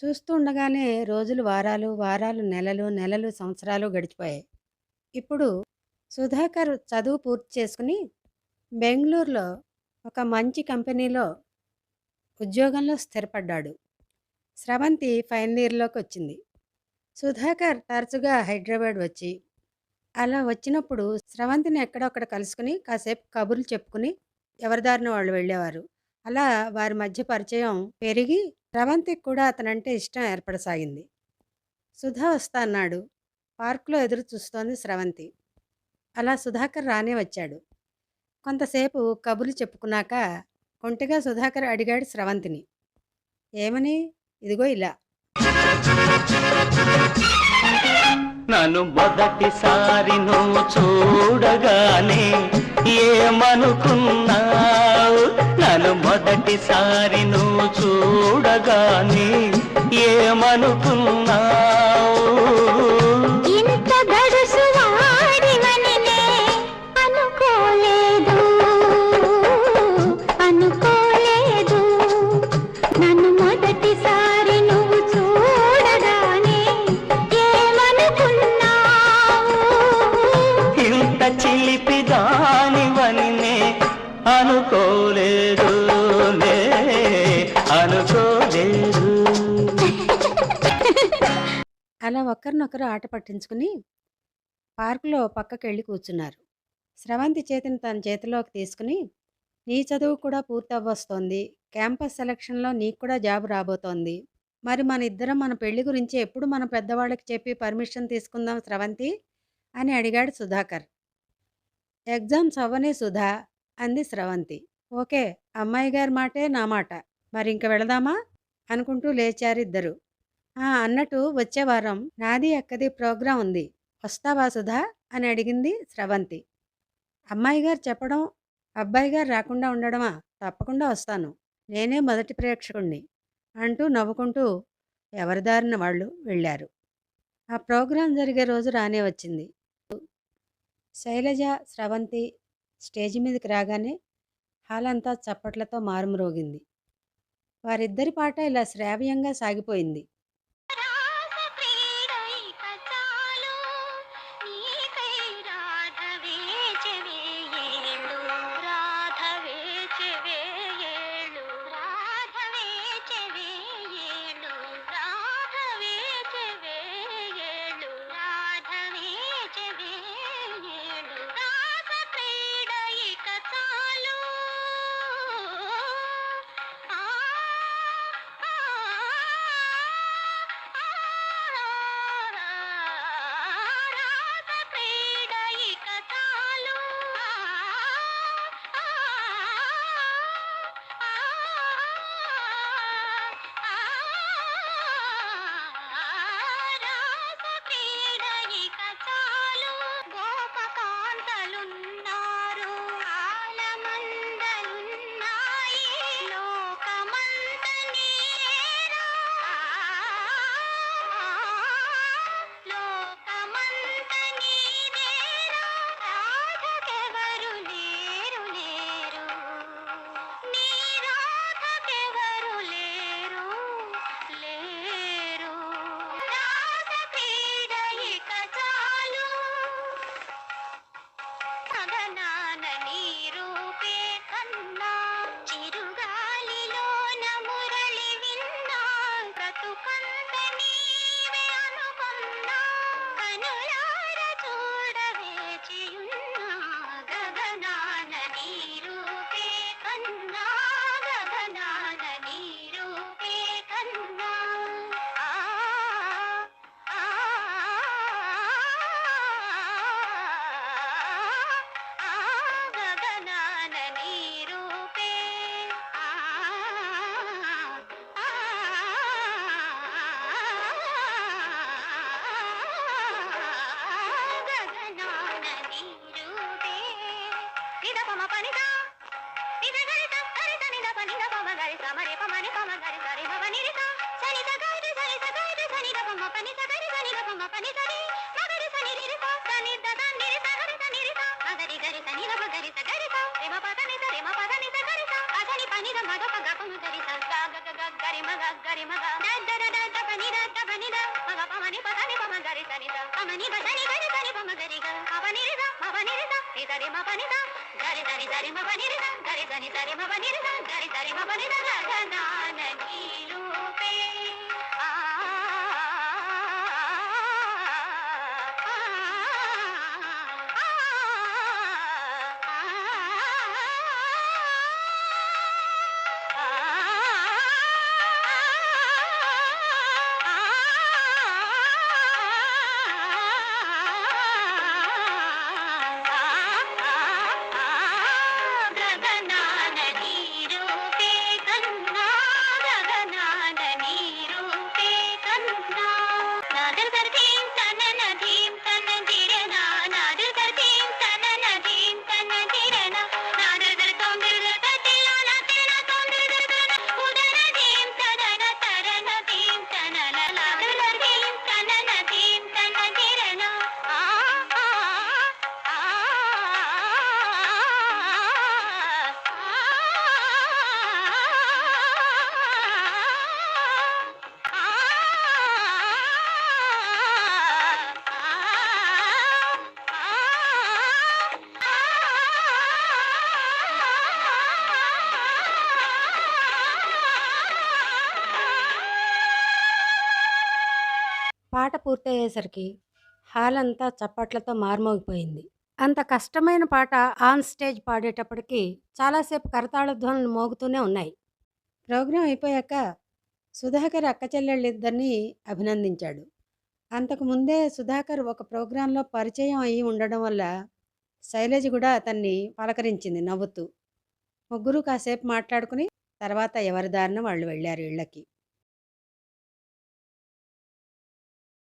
చూస్తూ ఉండగానే రోజులు వారాలు, వారాలు నెలలు, నెలలు సంవత్సరాలు గడిచిపోయాయి. ఇప్పుడు సుధాకర్ చదువు పూర్తి చేసుకుని బెంగుళూరులో ఒక మంచి కంపెనీలో ఉద్యోగంలో స్థిరపడ్డాడు. స్రవంతి ఫైనల్ ఇయర్లోకి వచ్చింది సుధాకర్ తరచుగా హైదరాబాద్ వచ్చి, అలా వచ్చినప్పుడు స్రవంతిని ఎక్కడొక్కడ కలుసుకుని కాసేపు కబుర్లు చెప్పుకుని ఎవరిదారిన వాళ్ళు వెళ్ళేవారు. అలా వారి మధ్య పరిచయం పెరిగి స్రవంతికి కూడా అతనంటే ఇష్టం ఏర్పడసాగింది. సుధా వస్తా అన్నాడు. పార్కులో ఎదురు చూస్తోంది స్రవంతి. అలా సుధాకర్ రానే వచ్చాడు. కొంతసేపు కబుర్లు చెప్పుకున్నాక ఒంటిగా సుధాకర్ అడిగాడు స్రవంతిని. ఏమని? ఇదిగో ఇలా. నన్ను మొదటిసారి నువ్వు చూడగానే ఏమనుకున్నా నన్ను మొదటిసారి నువ్వు చూడగానే ఏమనుకున్నావు? అలా ఒకరినొకరు ఆట పట్టించుకుని పార్కులో పక్కకెళ్ళి కూర్చున్నారు. స్రవంతి చేతిని తన చేతిలోకి తీసుకుని నీ చదువు కూడా పూర్తవ్వొస్తోంది. క్యాంపస్ సెలక్షన్‌లో నీకు కూడా జాబ్ రాబోతోంది. మరి మన ఇద్దరం మన పెళ్ళి గురించి ఎప్పుడు మన పెద్దవాళ్ళకి చెప్పి పర్మిషన్ తీసుకుందాం స్రవంతి అని అడిగాడు సుధాకర్. ఎగ్జామ్స్ అవ్వనే సుధా అంది స్రవంతి. ఓకే అమ్మాయి గారి మాటే నా మాట. మరి ఇంక వెళదామా? అనుకుంటూ లేచారిద్దరు ఆ! అన్నట్టు వచ్చే వారం నాది అక్కది ప్రోగ్రాం ఉంది. వస్తావా సుధా? అని అడిగింది స్రవంతి. అమ్మాయిగారు చెప్పడం, అబ్బాయి గారు రాకుండా ఉండడమా? తప్పకుండా వస్తాను. నేనే మొదటి ప్రేక్షకుణ్ణి అంటూ నవ్వుకుంటూ ఎవరి దారిన వాళ్ళు వెళ్ళారు. ఆ ప్రోగ్రాం జరిగే రోజు రానే వచ్చింది. శైలజ, స్రవంతి స్టేజ్ మీదకి రాగానే హాలంతా చప్పట్లతో మారుమ్రోగింది. వారిద్దరి పాట ఇలా శ్రావ్యంగా సాగిపోయింది. పమ పని దా నిద గరి త గరి త నిద పని ద పమ గరి స మరే పమ ని పమ గరి సరి పమ ని రి త సని త గరి త సరి త గరి త సని ద పమ పని త గరి సని ద పమ పని త రి మ గరి సని రి రి త సని ద. ద ని రి త గరి త ని రి త మ గరి గరి సని ద ప గరి త గరి త రి మ ప ద ని త రి మ ప ద ని త గరి త గ ధ ని ప ని ద మ ద ప గ ప మ గరి త గ గ గ గరి మ గ గరి మ గ. ద ద ద ద ప ని ద ద ప ని ద. మ గ ప మ ని ప ద ని పమ గరి సని ద. పమ ని ప ద ని గరి గగనాన నీరూపే పూర్తయ్యేసరికి హాల్ అంతా చప్పట్లతో మార్మోగిపోయింది. అంత కష్టమైన పాట ఆన్ స్టేజ్ పాడేటప్పటికి చాలాసేపు కరతాళ ధ్వనులు మోగుతూనే ఉన్నాయి. ప్రోగ్రాం అయిపోయాక సుధాకర్ అక్క చెల్లెళ్ళిద్దరినీ అభినందించాడు. అంతకు ముందే సుధాకర్ ఒక ప్రోగ్రాంలో పరిచయం అయి ఉండడం వల్ల శైలజ కూడా అతన్ని పలకరించింది నవ్వుతూ. ముగ్గురు కాసేపు మాట్లాడుకుని తర్వాత ఎవరి దారిన వాళ్ళు వెళ్ళారు ఇళ్ళకి.